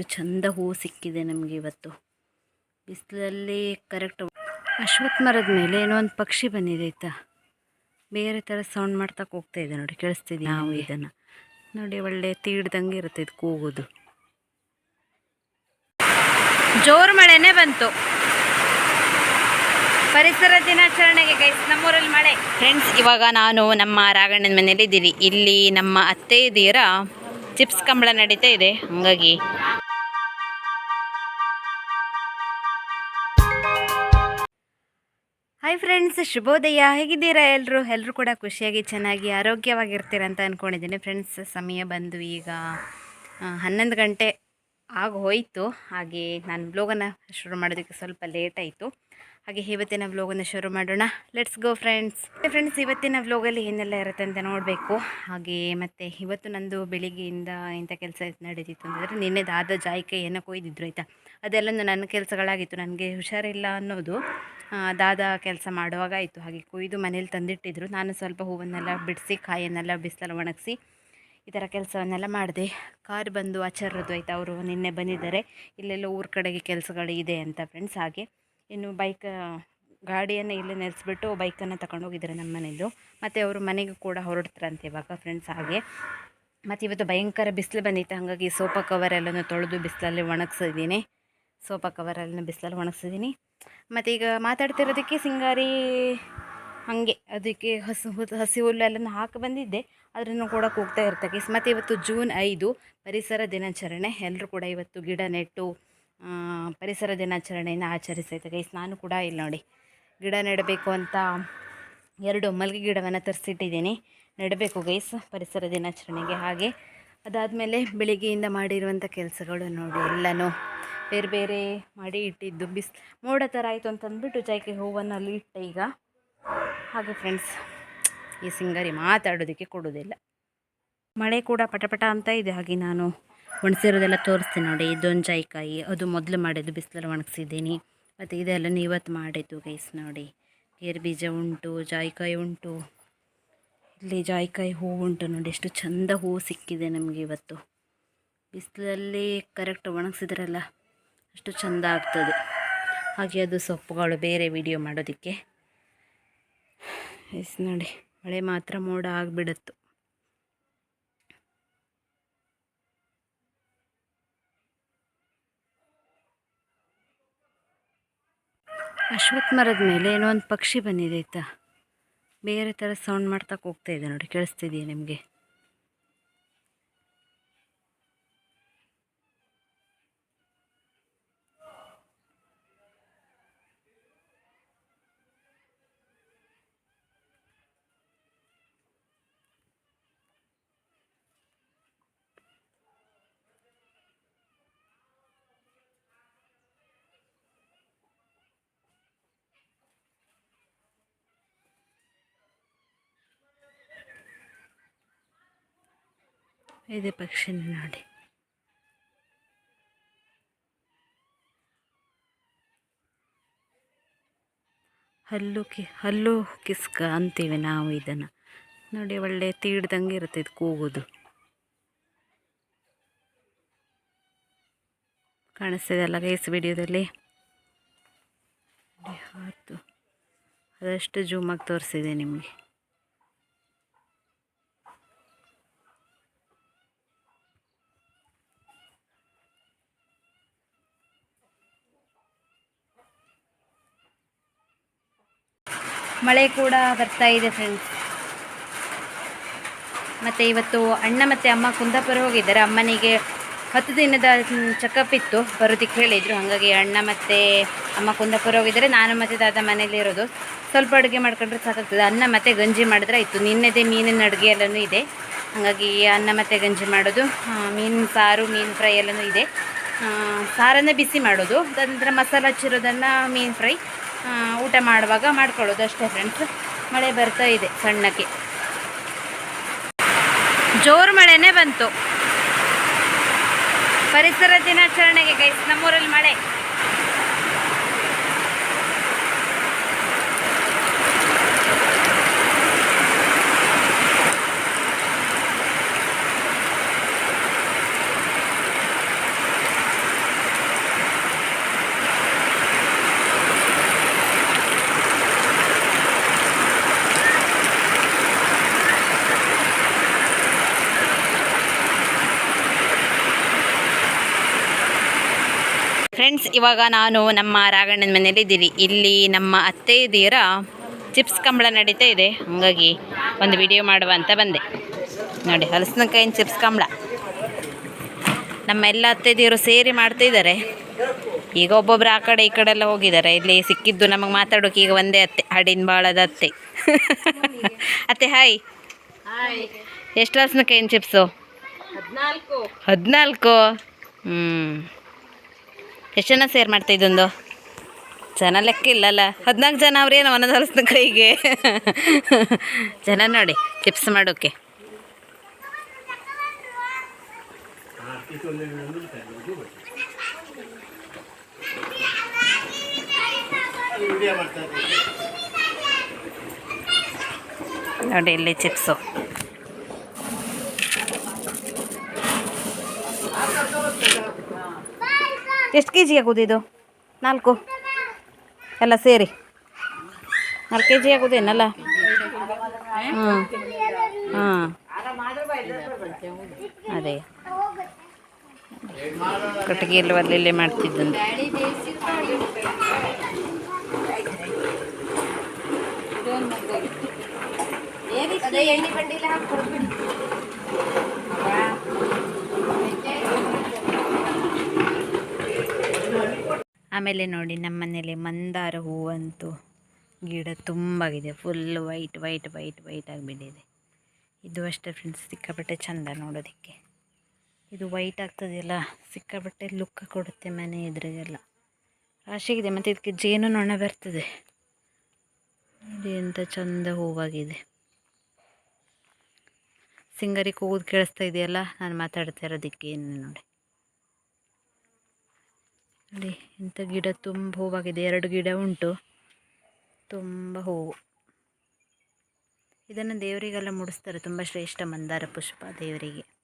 ಎಷ್ಟು ಚಂದ ಹೂವು ಸಿಕ್ಕಿದೆ ನಮಗೆ ಇವತ್ತು. ಬಿಸಿಲಲ್ಲಿ ಕರೆಕ್ಟ್ ಅಶ್ವತ್ ಮರದ ಮೇಲೆ ಏನೋ ಒಂದು ಪಕ್ಷಿ ಬಂದಿದೆ ಆಯ್ತಾ? ಬೇರೆ ಥರ ಸೌಂಡ್ ಮಾಡ್ತಾ ಹೋಗ್ತಾ ಇದೆ ನೋಡಿ ಕೇಳಿಸ್ತಿದ್ವಿ ನಾವು ಇದನ್ನು? ನೋಡಿ ಒಳ್ಳೆ ತೀಡ್ದಂಗೆ ಇರುತ್ತೆ ಇದು ಕೂಗೋದು. ಜೋರು ಮಳೆನೇ ಬಂತು. ಪರಿಸರ ದಿನಾಚರಣೆಗೆ ಗೈಸ್ ನಮ್ಮೂರಲ್ಲಿ ಮಳೆ. ಫ್ರೆಂಡ್ಸ್ ಇವಾಗ ನಾನು ನಮ್ಮ ರಾಘಣ್ಣನ ಮನೇಲಿ ಇದ್ದೀರಿ. ಇಲ್ಲಿ ನಮ್ಮ ಅತ್ತೆ ಇದೀರ ಚಿಪ್ಸ್ ಕಂಬಳ ನಡೀತಾ ಇದೆ. ಹಂಗಾಗಿ ಹಾಯ್ ಫ್ರೆಂಡ್ಸ್ ಶುಭೋದಯ. ಹೇಗಿದ್ದೀರಾ ಎಲ್ಲರೂ ಎಲ್ಲರೂ ಕೂಡ ಖುಷಿಯಾಗಿ, ಚೆನ್ನಾಗಿ ಆರೋಗ್ಯವಾಗಿರ್ತೀರ ಅಂತ ಅಂದ್ಕೊಂಡಿದ್ದೀನಿ ಫ್ರೆಂಡ್ಸ್ ಸಮಯ ಬಂದು ಈಗ ಹನ್ನೊಂದು ಗಂಟೆ ಆಗ ಹಾಗೆ ನಾನು ಬ್ಲೋಗನ್ನು ಶುರು ಮಾಡೋದಕ್ಕೆ ಸ್ವಲ್ಪ ಲೇಟ್ ಆಯಿತು. ಹಾಗೆ ಇವತ್ತಿನ ವ್ಲೋಗನ್ನು ಶುರು ಮಾಡೋಣ. ಲೆಟ್ಸ್ ಗೋ ಫ್ರೆಂಡ್ಸ್ ಫ್ರೆಂಡ್ಸ್ ಇವತ್ತಿನ ವ್ಲೋಗಲ್ಲಿ ಏನೆಲ್ಲ ಇರುತ್ತೆ ಅಂತ ನೋಡಬೇಕು. ಹಾಗೆ ಮತ್ತು ಇವತ್ತು ನಂದು ಬೆಳಿಗ್ಗೆಯಿಂದ ಇಂಥ ಕೆಲಸ ನಡೀತಿತ್ತು ಅಂತಂದರೆ ನಿನ್ನೆ ದಾದ ಜಾಯಿಕೆ ಏನೋ ಕೊಯ್ದಿದ್ರು, ಆಯಿತಾ? ಅದೆಲ್ಲ ನನ್ನ ಕೆಲಸಗಳಾಗಿತ್ತು. ನನಗೆ ಹುಷಾರಿಲ್ಲ ಅನ್ನೋದು ದಾದ ಕೆಲಸ ಮಾಡುವಾಗ ಆಯಿತು. ಹಾಗೆ ಕೊಯ್ದು ಮನೇಲಿ ತಂದಿಟ್ಟಿದ್ರು. ನಾನು ಸ್ವಲ್ಪ ಹೂವನ್ನೆಲ್ಲ ಬಿಡಿಸಿ ಕಾಯನ್ನೆಲ್ಲ ಬಿಸಿಲಲ್ಲಿ ಒಣಗಿಸಿ ಈ ಥರ ಕೆಲಸವನ್ನೆಲ್ಲ ಮಾಡಿದೆ. ಕಾರ್ ಬಂದು ಆಚಾರದ್ದು ಆಯಿತು? ಅವರು ನಿನ್ನೆ ಬಂದಿದ್ದಾರೆ. ಇಲ್ಲೆಲ್ಲ ಊರ ಕಡೆಗೆ ಕೆಲಸಗಳು ಇದೆ ಅಂತ ಫ್ರೆಂಡ್ಸ್ ಹಾಗೆ. ಇನ್ನು ಬೈಕ್ ಗಾಡಿಯನ್ನು ಇಲ್ಲೇ ನಿಲ್ಲಿಸ್ಬಿಟ್ಟು ಬೈಕನ್ನು ತಗೊಂಡೋಗಿದ್ದಾರೆ ನಮ್ಮ ಮನೆಯದು ಮತ್ತು ಅವರು ಮನೆಗೂ ಕೂಡ ಹೊರಡ್ತಾರಂತೆ ಇವಾಗ ಫ್ರೆಂಡ್ಸ್ ಹಾಗೆ. ಮತ್ತು ಇವತ್ತು ಭಯಂಕರ ಬಿಸಿಲು ಬಂದಿತ್ತು, ಹಾಗಾಗಿ ಸೋಫಾ ಕವರೆಲ್ಲನೂ ತೊಳೆದು ಬಿಸಿಲಲ್ಲಿ ಒಣಗಿಸಿದ್ದೀನಿ. ಸೋಫಾ ಕವರೆಲ್ಲ ಬಿಸಿಲಲ್ಲಿ ಒಣಗಿಸಿದ್ದೀನಿ. ಮತ್ತು ಈಗ ಮಾತಾಡ್ತಿರೋದಕ್ಕೆ ಸಿಂಗಾರಿ ಹಾಗೆ, ಅದಕ್ಕೆ ಹಸು, ಹಸಿ ಹುಲ್ಲೆಲ್ಲನೂ ಹಾಕಿ ಬಂದಿದ್ದೆ. ಅದರನ್ನು ಕೂಡ ಕೂಗ್ತಾ ಇರ್ತಕ್ಕೆ ಮತ್ತು ಇವತ್ತು ಜೂನ್ ಐದು, ಪರಿಸರ ದಿನಾಚರಣೆ. ಎಲ್ಲರೂ ಕೂಡ ಇವತ್ತು ಗಿಡ ನೆಟ್ಟು ಪರಿಸರ ದಿನಾಚರಣೆಯನ್ನು ಆಚರಿಸ್ತೈತೆ ಗೈಸ್, ನಾನು ಕೂಡ ಇಲ್ಲಿ ನೋಡಿ ಗಿಡ ನೆಡಬೇಕು ಅಂತ ಎರಡು ಮಲ್ಲಿಗೆ ಗಿಡವನ್ನು ತರಿಸಿಟ್ಟಿದ್ದೀನಿ. ನೆಡಬೇಕು ಗೈಸ್, ಪರಿಸರ ದಿನಾಚರಣೆಗೆ ಹಾಗೆ. ಅದಾದಮೇಲೆ ಬೆಳಿಗ್ಗೆಯಿಂದ ಮಾಡಿರುವಂಥ ಕೆಲಸಗಳು ನೋಡಿ ಎಲ್ಲನೂ ಬೇರೆ ಬೇರೆ ಮಾಡಿ ಇಟ್ಟಿದ್ದು. ಬಿಸ್, ಮೋಡ ಥರ ಆಯಿತು ಅಂತಂದ್ಬಿಟ್ಟು ಜಾಯ್ಕೆ ಹೂವನ್ನು ಅಲ್ಲಿ ಇಟ್ಟೆ ಈಗ. ಹಾಗೆ ಫ್ರೆಂಡ್ಸ್ ಈ ಸಿಂಗರಿ ಮಾತಾಡೋದಕ್ಕೆ ಕೊಡೋದಿಲ್ಲ ಮಳೆ ಕೂಡ ಪಟಪಟ ಅಂತ ಇದೆ ಹಾಗೆ ನಾನು ಒಣಸಿರೋದೆಲ್ಲ ತೋರಿಸ್ತೀನಿ ನೋಡಿ. ಇದೊಂದು ಜಾಯಿಕಾಯಿ. ಅದು ಮೊದಲು ಮಾಡಿದ್ದು ಬಿಸಿಲಲ್ಲಿ ಒಣಗಿಸಿದ್ದೀನಿ. ಮತ್ತು ಇದೆಲ್ಲ ಇವತ್ತು ಮಾಡಿದ್ದು ಗೈಸ್ ನೋಡಿ. ಗೇರು ಬೀಜ ಉಂಟು, ಜಾಯಿಕಾಯಿ ಉಂಟು. ಇಲ್ಲಿ ಜಾಯಿಕಾಯಿ ಹೂವು ಉಂಟು ನೋಡಿ. ಎಷ್ಟು ಚಂದ ಹೂವು ಸಿಕ್ಕಿದೆ ನಮಗೆ ಇವತ್ತು. ಬಿಸಿಲಲ್ಲಿ ಕರೆಕ್ಟ್ ಒಣಗಿಸಿದ್ರಲ್ಲ ಅಷ್ಟು ಚಂದ ಆಗ್ತದೆ. ಹಾಗೆ ಅದು ಸೊಪ್ಪುಗಳು ಬೇರೆ ವಿಡಿಯೋ ಮಾಡೋದಕ್ಕೆ. ಎಸ್ ನೋಡಿ, ಮಳೆ ಮಾತ್ರ ಮೋಡ ಆಗಿಬಿಡುತ್ತು. ಅಶ್ವತ್ಥ ಮರದ ಮೇಲೆ ಏನೋ ಒಂದು ಪಕ್ಷಿ ಬಂದಿದೆ ಆಯಿತಾ. ಬೇರೆ ಥರ ಸೌಂಡ್ ಮಾಡ್ತಾ ಹೋಗ್ತಾ ಇದೆ ನೋಡಿ, ಕೇಳಿಸ್ತಿದೆಯಾ ನಿಮಗೆ? ಇದೆ ಪಕ್ಷಿ ನೋಡಿ. ಹಲ್ಲು ಕಿ, ಹಲ್ಲು ಕಿಸ್ಕ ಅಂತೀವಿ ನಾವು ಇದನ್ನು. ನೋಡಿ ಒಳ್ಳೆ ತೀಡ್ದಂಗೆ ಇರುತ್ತೆ ಇದು ಕೂಗೋದು. ಕಾಣಿಸ್ತಿದೆ ಅಲ್ಲ ಗೈಸ್ ವಿಡಿಯೋದಲ್ಲಿ? ಆಯ್ತು. ಅದಷ್ಟು ಜೂಮಾಗಿ ತೋರಿಸಿದೆ ನಿಮಗೆ. ಮಳೆ ಕೂಡ ಬರ್ತಾ ಇದೆ ಫ್ರೆಂಡ್ಸ್ ಮತ್ತು ಇವತ್ತು ಅಣ್ಣ ಮತ್ತು ಅಮ್ಮ ಕುಂದಾಪುರ ಹೋಗಿದ್ದಾರೆ. ಅಮ್ಮನಿಗೆ ಹತ್ತು ದಿನದ ಚೆಕಪ್ ಇತ್ತು. ಬರೋದಕ್ಕೆ ಹೇಳಿದರು. ಹಾಗಾಗಿ ಅಣ್ಣ ಮತ್ತು ಅಮ್ಮ ಕುಂದಾಪುರ ಹೋಗಿದ್ದಾರೆ. ನಾನು ಮತ್ತು ದಾದ ಮನೇಲಿ ಇರೋದು. ಸ್ವಲ್ಪ ಅಡುಗೆ ಮಾಡ್ಕೊಂಡ್ರೆ ಸಾಕಾಗ್ತದೆ. ಅನ್ನ ಮತ್ತು ಗಂಜಿ ಮಾಡಿದ್ರೆ ಆಯಿತು. ನಿನ್ನೆದೇ ಮೀನಿನ ಅಡುಗೆ ಎಲ್ಲನೂ ಇದೆ. ಹಾಗಾಗಿ ಅನ್ನ ಮತ್ತು ಗಂಜಿ ಮಾಡೋದು. ಮೀನು ಸಾರು, ಮೀನು ಫ್ರೈ ಎಲ್ಲನೂ ಇದೆ. ಸಾರನ್ನು ಬಿಸಿ ಮಾಡೋದು. ಅದರ ಮಸಾಲ ಹಚ್ಚಿರೋದನ್ನು ಮೀನು ಫ್ರೈ. ಊಟ ಮಾಡುವಾಗ ಮಾಡ್ಕೊಳ್ಳೋದು ಅಷ್ಟೇ ಫ್ರೆಂಡ್ಸ್ ಮಳೆ ಬರ್ತಾ ಇದೆ ಸಣ್ಣಕ್ಕೆ. ಜೋರು ಮಳೆನೇ ಬಂತು. ಪರಿಸರ ದಿನಾಚರಣೆಗೆ ಗೈಸ್ ನಮ್ಮೂರಲ್ಲಿ ಮಳೆ ಫ್ರೆಂಡ್ಸ್ ಇವಾಗ ನಾನು ನಮ್ಮ ರಾಗಣ್ಣನ ಮನೇಲಿ ಇದ್ದೀರಿ. ಇಲ್ಲಿ ನಮ್ಮ ಅತ್ತೆ ಇದೀರ ಚಿಪ್ಸ್ ಕಂಬಳ ನಡೀತಾ ಇದೆ. ಹಾಗಾಗಿ ಒಂದು ವಿಡಿಯೋ ಮಾಡುವ ಅಂತ ಬಂದೆ. ನೋಡಿ ಹಲಸಿನಕಾಯಿನ ಚಿಪ್ಸ್ ಕಂಬಳ. ನಮ್ಮ ಎಲ್ಲ ಅತ್ತೆದಿಯರು ಸೇರಿ ಮಾಡ್ತಾ ಇದ್ದಾರೆ. ಈಗ ಒಬ್ಬೊಬ್ರು ಆ ಕಡೆ ಈ ಕಡೆ ಎಲ್ಲ ಹೋಗಿದ್ದಾರೆ. ಇಲ್ಲಿ ಸಿಕ್ಕಿದ್ದು ನಮಗೆ ಮಾತಾಡೋಕೆ ಈಗ ಒಂದೇ ಅತ್ತೆ ಹಾಡಿನ ಬಾಳದ ಅತ್ತೆ. ಅತ್ತೆ ಹಾಯ್ ಎಷ್ಟು ಹಲಸಿನಕಾಯಿನ ಚಿಪ್ಸು? ಹದಿನಾಲ್ಕು. ಹದಿನಾಲ್ಕು? ಹ್ಞೂ ಎಷ್ಟು ಜನ ಸೇರ್ ಮಾಡ್ತಾ ಇದೊಂದು ಜನ ಲೆಕ್ಕ ಇಲ್ಲಲ್ಲ. ಹದಿನಾಲ್ಕು ಜನ ಅವ್ರೇನು ಹಲಸಿನ ಕೈಗೆ. ಜನ ನೋಡಿ ಚಿಪ್ಸ್ ಮಾಡೋಕೆ. ನೋಡಿ ಇಲ್ಲಿ ಚಿಪ್ಸು ಎಷ್ಟು ಕೆ ಜಿಗೆ ಆಗೋದು ಇದು? ನಾಲ್ಕು. ಎಲ್ಲ ಸೇರಿ. ನಾಲ್ಕು ಕೆ ಜಿ ಆಗೋದೇನಲ್ಲ ಹ್ಞೂ ಹಾಂ ಅದೇ. ಕಟ್ಟಿಗೆಯಲ್ಲಿ ಹಾಕಿ ಮಾಡ್ತಿದ್ದಂದು ಆಮೇಲೆ ನೋಡಿ ನಮ್ಮ ಮನೇಲಿ ಮಂದಾರ ಹೂವಂತೂ ಗಿಡ ತುಂಬಾಗಿದೆ. Full white white white white ಆಗಿಬಿಟ್ಟಿದೆ. ಇದು ಅಷ್ಟೇ ಫ್ರೆಂಡ್ಸ್ ಸಿಕ್ಕಾಪಟ್ಟೆ ಚಂದ ನೋಡೋದಕ್ಕೆ. ಇದು ವೈಟ್ ಆಗ್ತದೆಯಲ್ಲ, ಸಿಕ್ಕಾಪಟ್ಟೆ ಲುಕ್ ಕೊಡುತ್ತೆ ಮನೆ ಎದುರಿಗೆಲ್ಲ. ರಾಶಿಗಿದೆ ಮತ್ತು ಇದಕ್ಕೆ ಜೇನು ನೊಣ ಬರ್ತದೆ. ಇದು ಎಂಥ ಚಂದ ಹೂವಾಗಿದೆ. ಸಿಂಗರಿ ಕೂದು ಕೇಳಿಸ್ತಾ ಇದೆಯಲ್ಲ, ನಾನು ಮಾತಾಡ್ತಾ ಇರೋದಕ್ಕೆ ಏನು ನೋಡಿ. ನೋಡಿ ಇಂಥ ಗಿಡ ತುಂಬ ಹೂವಾಗಿದೆ. ಎರಡು ಗಿಡ ಉಂಟು. ತುಂಬ ಹೂವು. ಇದನ್ನು ದೇವರಿಗೆಲ್ಲ ಮುಡಿಸ್ತಾರೆ. ತುಂಬ ಶ್ರೇಷ್ಠ ಮಂದಾರ ಪುಷ್ಪ ದೇವರಿಗೆ.